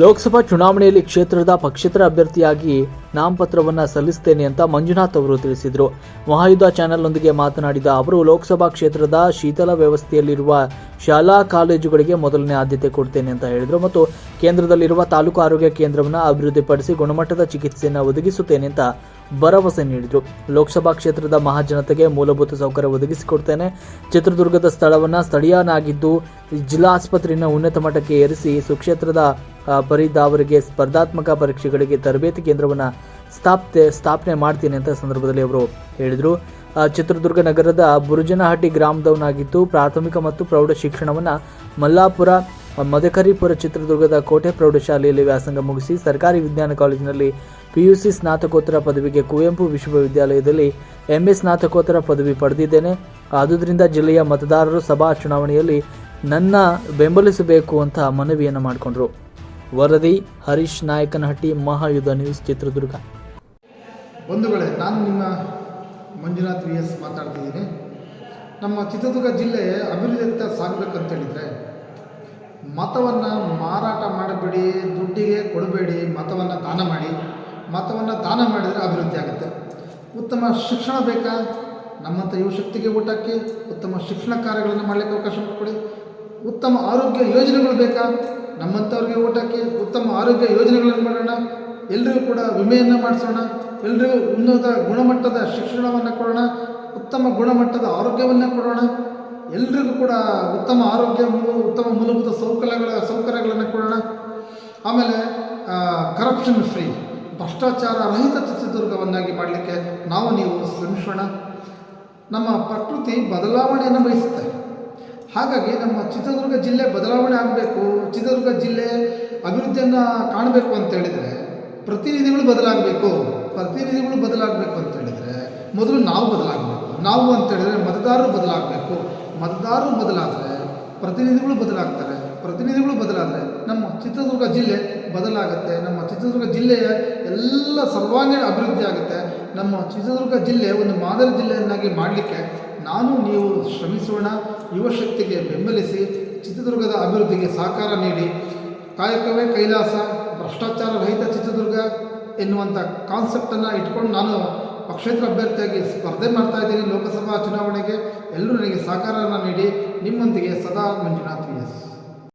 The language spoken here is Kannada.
ಲೋಕಸಭಾ ಚುನಾವಣೆಯಲ್ಲಿ ಕ್ಷೇತ್ರದ ಪಕ್ಷೇತರ ಅಭ್ಯರ್ಥಿಯಾಗಿ ನಾಮಪತ್ರವನ್ನ ಸಲ್ಲಿಸುತ್ತೇನೆ ಅಂತ ಮಂಜುನಾಥ್ ಅವರು ತಿಳಿಸಿದರು. ಮಹಾಯುದ್ಧ ಚಾನೆಲ್ನೊಂದಿಗೆ ಮಾತನಾಡಿದ ಅವರು, ಲೋಕಸಭಾ ಕ್ಷೇತ್ರದ ಶೀತಲ ವ್ಯವಸ್ಥೆಯಲ್ಲಿರುವ ಶಾಲಾ ಕಾಲೇಜುಗಳಿಗೆ ಮೊದಲನೇ ಆದ್ಯತೆ ಕೊಡ್ತೇನೆ ಅಂತ ಹೇಳಿದರು ಮತ್ತು ಕೇಂದ್ರದಲ್ಲಿರುವ ತಾಲೂಕು ಆರೋಗ್ಯ ಕೇಂದ್ರವನ್ನು ಅಭಿವೃದ್ಧಿಪಡಿಸಿ ಗುಣಮಟ್ಟದ ಚಿಕಿತ್ಸೆಯನ್ನು ಒದಗಿಸುತ್ತೇನೆ ಅಂತ ಭರವಸೆ ನೀಡಿದರು. ಲೋಕಸಭಾ ಕ್ಷೇತ್ರದ ಮಹಾಜನತೆಗೆ ಮೂಲಭೂತ ಸೌಕರ್ಯ ಒದಗಿಸಿಕೊಡ್ತೇನೆ ಚಿತ್ರದುರ್ಗದ ಸ್ಥಳವನ್ನು ಸ್ಥಳೀಯನಾಗಿದ್ದು ಜಿಲ್ಲಾ ಆಸ್ಪತ್ರೆಯನ್ನು ಉನ್ನತ ಮಟ್ಟಕ್ಕೆ ಏರಿಸಿ ಸುಕ್ಷೇತ್ರದ ಆ, ಅವರಿಗೆ ಸ್ಪರ್ಧಾತ್ಮಕ ಪರೀಕ್ಷೆಗಳಿಗೆ ತರಬೇತಿ ಕೇಂದ್ರವನ್ನು ಸ್ಥಾಪನೆ ಸ್ಥಾಪನೆ ಮಾಡ್ತೀನಿ ಅಂತ ಸಂದರ್ಭದಲ್ಲಿ ಅವರು ಹೇಳಿದರು. ಚಿತ್ರದುರ್ಗ ನಗರದ ಬುರುಜನಹಟ್ಟಿ ಗ್ರಾಮದವನಾಗಿದ್ದು ಪ್ರಾಥಮಿಕ ಮತ್ತು ಪ್ರೌಢ ಶಿಕ್ಷಣವನ್ನು ಮಲ್ಲಾಪುರ ಮದಕರಿಪುರ ಚಿತ್ರದುರ್ಗದ ಕೋಟೆ ಪ್ರೌಢಶಾಲೆಯಲ್ಲಿ ವ್ಯಾಸಂಗ ಮುಗಿಸಿ ಸರ್ಕಾರಿ ವಿಜ್ಞಾನ ಕಾಲೇಜಿನಲ್ಲಿ ಪಿಯುಸಿ ಸ್ನಾತಕೋತ್ತರ ಪದವಿಗೆ ಕುವೆಂಪು ವಿಶ್ವವಿದ್ಯಾಲಯದಲ್ಲಿ ಎಂಎ ಸ್ನಾತಕೋತ್ತರ ಪದವಿ ಪಡೆದಿದ್ದೇನೆ. ಆದುದರಿಂದ ಜಿಲ್ಲೆಯ ಮತದಾರರು ಸಭಾ ಚುನಾವಣೆಯಲ್ಲಿ ನನ್ನ ಬೆಂಬಲಿಸಬೇಕು ಅಂತ ಮನವಿಯನ್ನು ಮಾಡಿಕೊಂಡ್ರು. ವರದಿ, ಹರೀಶ್ ನಾಯಕನಹಟ್ಟಿ ಮಹಾಯುಧ ನ್ಯೂಸ್ ಚಿತ್ರದುರ್ಗ. ಬಂಧುಗಳೇ ನಾನು ನಿಮ್ಮ ಮಂಜುನಾಥ್ ವಿ ಎಸ್ ಮಾತಾಡ್ತಿದ್ದೀನಿ. ನಮ್ಮ ಚಿತ್ರದುರ್ಗ ಜಿಲ್ಲೆ ಅಭಿವೃದ್ಧಿಯತ್ತ ಸಾಗಬೇಕಂತೇಳಿದರೆ ಮತವನ್ನು ಮಾರಾಟ ಮಾಡಬೇಡಿ, ದುಡ್ಡಿಗೆ ಕೊಡಬೇಡಿ, ಮತವನ್ನು ದಾನ ಮಾಡಿ, ಮತವನ್ನು ದಾನ ಮಾಡಿದರೆ ಅಭಿವೃದ್ಧಿ ಆಗುತ್ತೆ. ಉತ್ತಮ ಶಿಕ್ಷಣ ಬೇಕಾ? ನಮ್ಮಂಥ ಯುವಶಕ್ತಿಗೆ ಊಟಕ್ಕೆ ಉತ್ತಮ ಶಿಕ್ಷಣ ಕಾರ್ಯಗಳನ್ನು ಮಾಡಲಿಕ್ಕೆ ಅವಕಾಶ ಮಾಡಿಕೊಡಿ. ಉತ್ತಮ ಆರೋಗ್ಯ ಯೋಜನೆಗಳು ಬೇಕಾ? ನಮ್ಮಂಥವ್ರಿಗೆ ಊಟಕ್ಕೆ ಉತ್ತಮ ಆರೋಗ್ಯ ಯೋಜನೆಗಳನ್ನು ಮಾಡೋಣ. ಎಲ್ಲರಿಗೂ ಕೂಡ ವಿಮೆಯನ್ನು ಮಾಡಿಸೋಣ. ಎಲ್ಲರಿಗೂ ಉನ್ನತ ಗುಣಮಟ್ಟದ ಶಿಕ್ಷಣವನ್ನು ಕೊಡೋಣ. ಉತ್ತಮ ಗುಣಮಟ್ಟದ ಆರೋಗ್ಯವನ್ನು ಕೊಡೋಣ. ಎಲ್ರಿಗೂ ಕೂಡ ಉತ್ತಮ ಆರೋಗ್ಯ ಉತ್ತಮ ಮೂಲಭೂತ ಸೌಕರ್ಯಗಳ, ಸೌಕರ್ಯಗಳನ್ನು ಕೊಡೋಣ. ಆಮೇಲೆ ಕರಪ್ಷನ್ ಫ್ರೀ ಭ್ರಷ್ಟಾಚಾರ ರಹಿತ ಚಿತ್ರದುರ್ಗವನ್ನಾಗಿ ಮಾಡಲಿಕ್ಕೆ ನಾವು ನೀವು ಶ್ರಮಿಸೋಣ. ನಮ್ಮ ಪ್ರಕೃತಿ ಬದಲಾವಣೆಯನ್ನು ಬಯಸುತ್ತೆ. ಹಾಗಾಗಿ ನಮ್ಮ ಚಿತ್ರದುರ್ಗ ಜಿಲ್ಲೆ ಬದಲಾವಣೆ ಆಗಬೇಕು, ಚಿತ್ರದುರ್ಗ ಜಿಲ್ಲೆ ಅಭಿವೃದ್ಧಿಯನ್ನು ಕಾಣಬೇಕು ಅಂತ ಹೇಳಿದರೆ ಪ್ರತಿನಿಧಿಗಳು ಬದಲಾಗಬೇಕು ಪ್ರತಿನಿಧಿಗಳು ಬದಲಾಗಬೇಕು ಅಂತ ಹೇಳಿದರೆ ಮೊದಲು ನಾವು ಬದಲಾಗಬೇಕು, ನಾವು ಅಂತ ಹೇಳಿದರೆ ಮತದಾರರು ಬದಲಾಗಬೇಕು. ಮತದಾರರು ಬದಲಾದರೆ ಪ್ರತಿನಿಧಿಗಳು ಬದಲಾಗ್ತಾರೆ, ಪ್ರತಿನಿಧಿಗಳು ಬದಲಾದರೆ ನಮ್ಮ ಚಿತ್ರದುರ್ಗ ಜಿಲ್ಲೆ ಬದಲಾಗುತ್ತೆ, ನಮ್ಮ ಚಿತ್ರದುರ್ಗ ಜಿಲ್ಲೆಯ ಎಲ್ಲ ಸರ್ವಾಂಗೀಣ ಅಭಿವೃದ್ಧಿ ಆಗುತ್ತೆ. ನಮ್ಮ ಚಿತ್ರದುರ್ಗ ಜಿಲ್ಲೆ ಒಂದು ಮಾದರಿ ಜಿಲ್ಲೆಯನ್ನಾಗಿ ಮಾಡಲಿಕ್ಕೆ ನಾನು ನೀವು ಶ್ರಮಿಸೋಣ ಯುವಶಕ್ತಿಗೆ ಬೆಂಬಲಿಸಿ, ಚಿತ್ರದುರ್ಗದ ಅಭಿವೃದ್ಧಿಗೆ ಸಹಕಾರ ನೀಡಿ. ಕಾಯಕವೇ ಕೈಲಾಸ, ಭ್ರಷ್ಟಾಚಾರ ರಹಿತ ಚಿತ್ರದುರ್ಗ ಎನ್ನುವಂಥ ಕಾನ್ಸೆಪ್ಟನ್ನು ಇಟ್ಕೊಂಡು ನಾನು ಪಕ್ಷೇತರ ಅಭ್ಯರ್ಥಿಯಾಗಿ ಸ್ಪರ್ಧೆ ಮಾಡ್ತಾ ಇದ್ದೀನಿ ಲೋಕಸಭಾ ಚುನಾವಣೆಗೆ. ಎಲ್ಲರೂ ನನಗೆ ಸಹಕಾರವನ್ನು ನೀಡಿ. ನಿಮ್ಮೊಂದಿಗೆ ಸದಾ ಮಂಜುನಾಥ್ ಎಸ್.